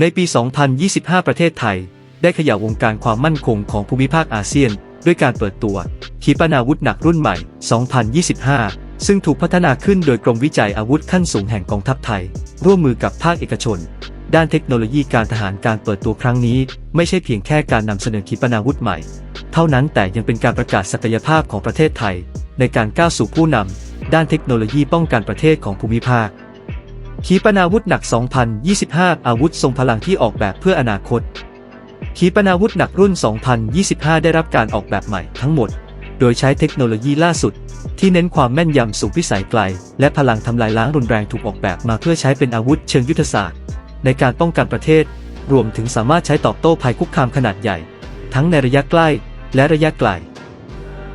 ในปี 2025 ประเทศไทย ได้ขย่าวงการความมั่นคงของภูมิภาคอาเซียน ด้วยการเปิดตัว ขีปนาวุธหนักรุ่นใหม่ 2025 ซึ่งถูกพัฒนาขึ้นโดยกรมวิจัยอาวุธขั้นสูงแห่งกองทัพไทย ร่วมมือกับภาคเอกชน ด้านเทคโนโลยีการทหารการเปิดตัวครั้งนี้ ไม่ใช่เพียงแค่การนำเสนอขีปนาวุธใหม่ เท่านั้นแต่ยังเป็นการประกาศศักยภาพของประเทศไทย ในการก้าวสู่ผู้นำด้านเทคโนโลยีป้องกันประเทศของภูมิภาค ขีปนาวุธหนัก 2025 อาวุธทรงพลังที่ออกแบบเพื่ออนาคต ขีปนาวุธหนักรุ่น 2025 ได้รับการออกแบบใหม่ทั้งหมด โดยใช้เทคโนโลยีล่าสุด ที่เน้นความแม่นยำสูงพิสัยไกล และพลังทำลายล้างรุนแรงถูกออกแบบมาเพื่อใช้เป็นอาวุธเชิงยุทธศาสตร์ ในการป้องกันประเทศ รวมถึงสามารถใช้ตอบโต้ภัยคุกคามขนาดใหญ่ ทั้งในระยะใกล้และระยะไกล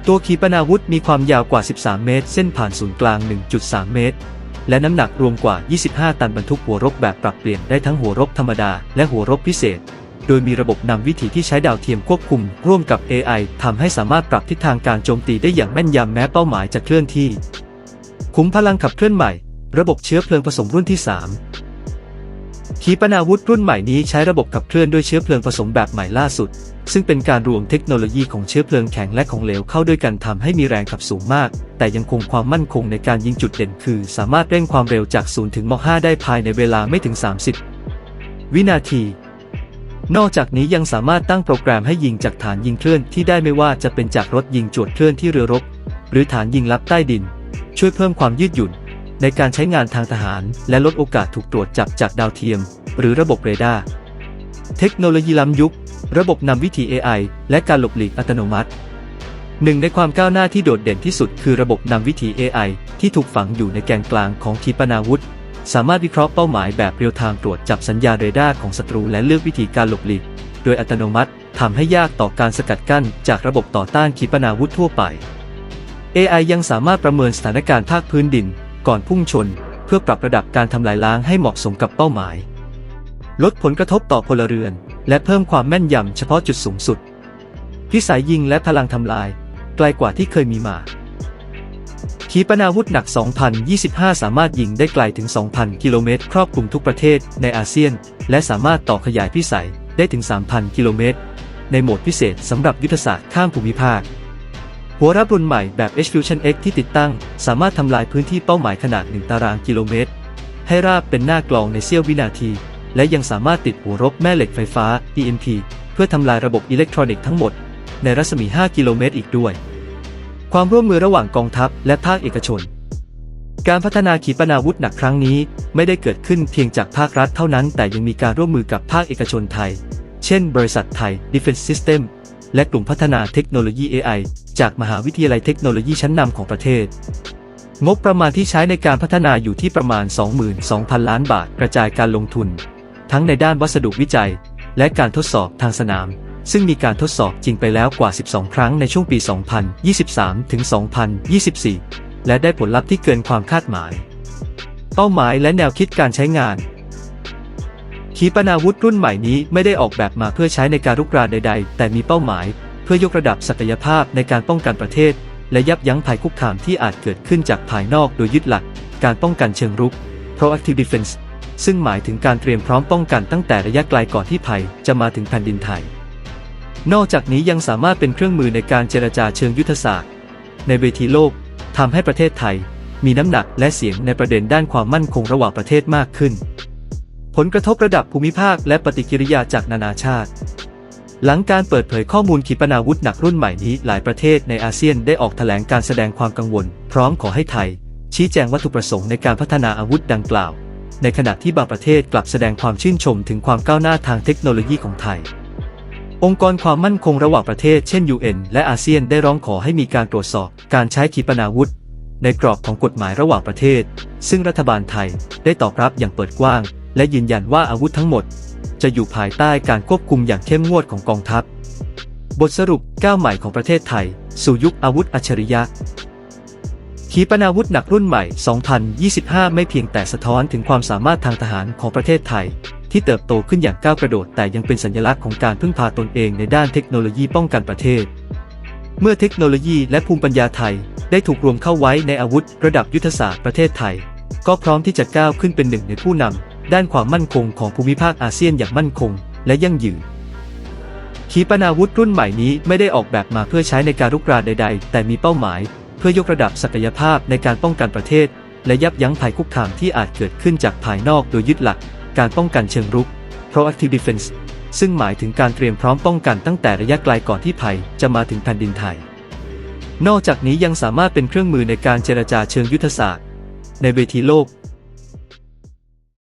ตัวขีปนาวุธมีความยาวกว่า 13 เมตร เส้นผ่านศูนย์กลาง 1.3 เมตร และน้ำหนักรวมกว่า 25 ตันบรรทุกหัวรบแบบปรับเปลี่ยนได้ทั้งหัวรบธรรมดาและหัวรบพิเศษ โดยมีระบบนำวิถีที่ใช้ดาวเทียมควบคุม ร่วมกับ AI ทำให้สามารถปรับทิศทางการโจมตีได้อย่างแม่นยำแม้เป้าหมายจะเคลื่อนที่ขุมพลังขับเคลื่อนใหม่ ระบบเชื้อเพลิงผสมรุ่นที่ 3 ขีปนาวุธรุ่นใหม่นี้ใช้ระบบขับเคลื่อนด้วยเชื้อเพลิงผสมแบบใหม่ล่าสุด ซึ่งเป็นการรวมเทคโนโลยีของเชื้อเพลิงแข็งและของเหลวเข้าด้วยกันทำให้มีแรงขับสูงมาก แต่ยังคงความมั่นคงในการยิงจุดเด่นคือ สามารถเร่งความเร็วจาก0ถึงม5ได้ภายในเวลาไม่ถึง 30 วินาที นอกจากนี้ยังสามารถตั้งโปรแกรมให้ยิงจากฐานยิงเคลื่อนที่ได้ไม่ว่าจะเป็นจากรถยิงจวดเคลื่อนที่เรือรบ หรือฐานยิงลับใต้ดิน ช่วยเพิ่มความยืดหยุ่น ในการใช้งานทางทหาร และลดโอกาสถูกตรวจจับจากดาวเทียม หรือระบบเรดาร์ เทคโนโลยีล้ำยุค ระบบนำวิถี AI และการหลบหลีกอัตโนมัติหนึ่งในความก้าวหน้าที่โดดเด่นที่สุดคือระบบนำวิถี AI ที่ถูกฝังอยู่ในแกนกลางของขีปนาวุธ สามารถวิเคราะห์เป้าหมายแบบเรียลไทม์ตรวจจับสัญญาณเรดาร์ของศัตรูและเลือกวิธีการหลบหลีก โดยอัตโนมัติทำให้ยากต่อการสกัดกั้นจากระบบต่อต้านขีปนาวุธทั่วไป AI ยังสามารถประเมินสถานการณ์ภาคพื้นดิน ก่อนพุ่งชน เพื่อปรับระดับการทำลายล้างให้เหมาะสมกับเป้าหมาย ลดผลกระทบต่อพลเรือน และเพิ่มความแม่นยำเฉพาะจุดสูงสุด พิสัยยิงและพลังทำลาย ไกลกว่าที่เคยมีมา ขีปนาวุธหนัก 2025 สามารถยิงได้ไกลถึง 2,000 กิโลเมตร ครอบคลุมทุกประเทศในอาเซียน และสามารถต่อขยายพิสัยได้ถึง 3,000 กิโลเมตร ในโหมดพิเศษสำหรับยุทธศาสตร์ข้ามภูมิภาค หัวรับรุ่นใหม่แบบ H Fusion X ที่ติดตั้ง สามารถทำลายพื้นที่เป้าหมายขนาด 1 ตารางกิโลเมตร ให้ราบเป็นหน้ากลองในเสี้ยววินาที และยังสามารถติดหัวรบแม่เหล็กไฟฟ้า EMP เพื่อทำลายระบบอิเล็กทรอนิกส์ทั้งหมด ในรัศมี 5 กิโลเมตรอีกด้วย ความร่วมมือระหว่างกองทัพและภาคเอกชน การพัฒนาขีปนาวุธหนักครั้งนี้ ไม่ได้เกิดขึ้นเพียงจากภาครัฐเท่านั้น แต่ยังมีการร่วมมือกับภาคเอกชนไทย เช่น บริษัทไทย Defense System และกลุ่มพัฒนาเทคโนโลยี AI จากมหาวิทยาลัยเทคโนโลยีชั้นนำของประเทศ งบประมาณที่ใช้ในการพัฒนาอยู่ที่ประมาณ 22,000 ล้านบาทกระจายการลงทุน ทั้งในด้านวัสดุวิจัย และการทดสอบทางสนาม ซึ่งมีการทดสอบจริงไปแล้วกว่า 12 ครั้งในช่วงปี 2023 ถึง 2024 และได้ผลลัพธ์ที่เกินความคาดหมาย เป้าหมายและแนวคิดการใช้งาน ขีปนาวุธรุ่นใหม่นี้ไม่ได้ออกแบบมาเพื่อใช้ในการรุกรานใดๆ แต่มีเป้าหมาย เพื่อยกระดับศักยภาพในการป้องกันประเทศ และยับยั้งภัยคุกคามที่อาจเกิดขึ้นจากภายนอกโดยยึดหลัก การป้องกันเชิงรุก proactive defense ซึ่งหมายถึงการเตรียมพร้อมป้องกันตั้งแต่ระยะไกลก่อนที่ภัยจะมาถึงแผ่นดินไทย นอกจากนี้ยังสามารถเป็นเครื่องมือในการเจรจาเชิงยุทธศาสตร์ ในเวทีโลกทำให้ประเทศไทย มีน้ำหนักและเสียงในประเด็นด้านความมั่นคงระหว่างประเทศมากขึ้น ผลกระทบระดับภูมิภาคและปฏิกิริยาจากนานาชาติ หลังการเปิดเผยข้อมูลขีปนาวุธหนักรุ่นใหม่นี้ หลายประเทศในอาเซียนได้ออกแถลงการแสดงความกังวล พร้อมขอให้ไทย ชี้แจงวัตถุประสงค์ในการพัฒนาอาวุธดังกล่าว ในขณะที่บางประเทศกลับแสดงความชื่นชมถึงความก้าวหน้าทางเทคโนโลยีของไทยองค์กรความมั่นคงระหว่างประเทศเช่น UN และอาเซียนได้ร้องขอให้มีการตรวจสอบการใช้ขีปนาวุธ ในกรอบของกฎหมายระหว่างประเทศ ซึ่งรัฐบาลไทยได้ตอบรับอย่างเปิดกว้าง และยืนยันว่าอาวุธทั้งหมด จะอยู่ภายใต้การควบคุมอย่างเข้มงวดของกองทัพ บทสรุปก้าวใหม่ของประเทศไทย สู่ยุคอาวุธอัจฉริยะ ขีปนาวุธหนักรุ่นใหม่ 2025 ไม่เพียงแต่สะท้อนถึงความสามารถทางทหารของประเทศไทย ที่เติบโตขึ้นอย่างก้าวกระโดด แต่ยังเป็นสัญลักษณ์ของการพึ่งพาตนเองในด้านเทคโนโลยีป้องกันประเทศ เมื่อเทคโนโลยีและภูมิปัญญาไทย ได้ถูกรวมเข้าไว้ในอาวุธ ระดับยุทธศาสตร์ประเทศไทย ก็พร้อมที่จะก้าวขึ้นเป็นหนึ่งในผู้นำ ด้านความมั่นคงของภูมิภาคอาเซียนอย่างมั่นคง และยั่งยืน ขีปนาวุธรุ่นใหม่นี้ไม่ได้ออกแบบมาเพื่อใช้ในการรุกรานใด ๆ แต่มีเป้าหมาย เพื่อยกระดับศักยภาพในการป้องกันประเทศ และยับยั้งภัยคุกคามที่อาจเกิดขึ้นจากภายนอกโดยยึดหลัก การป้องกันเชิงรุก proactive defense ซึ่งหมายถึงการเตรียมพร้อมป้องกันตั้งแต่ระยะไกลก่อนที่ภัยจะมาถึงแผ่นดินไทย นอกจากนี้ยังสามารถเป็นเครื่องมือในการเจรจาเชิงยุทธศาสตร์ ในเวทีโลก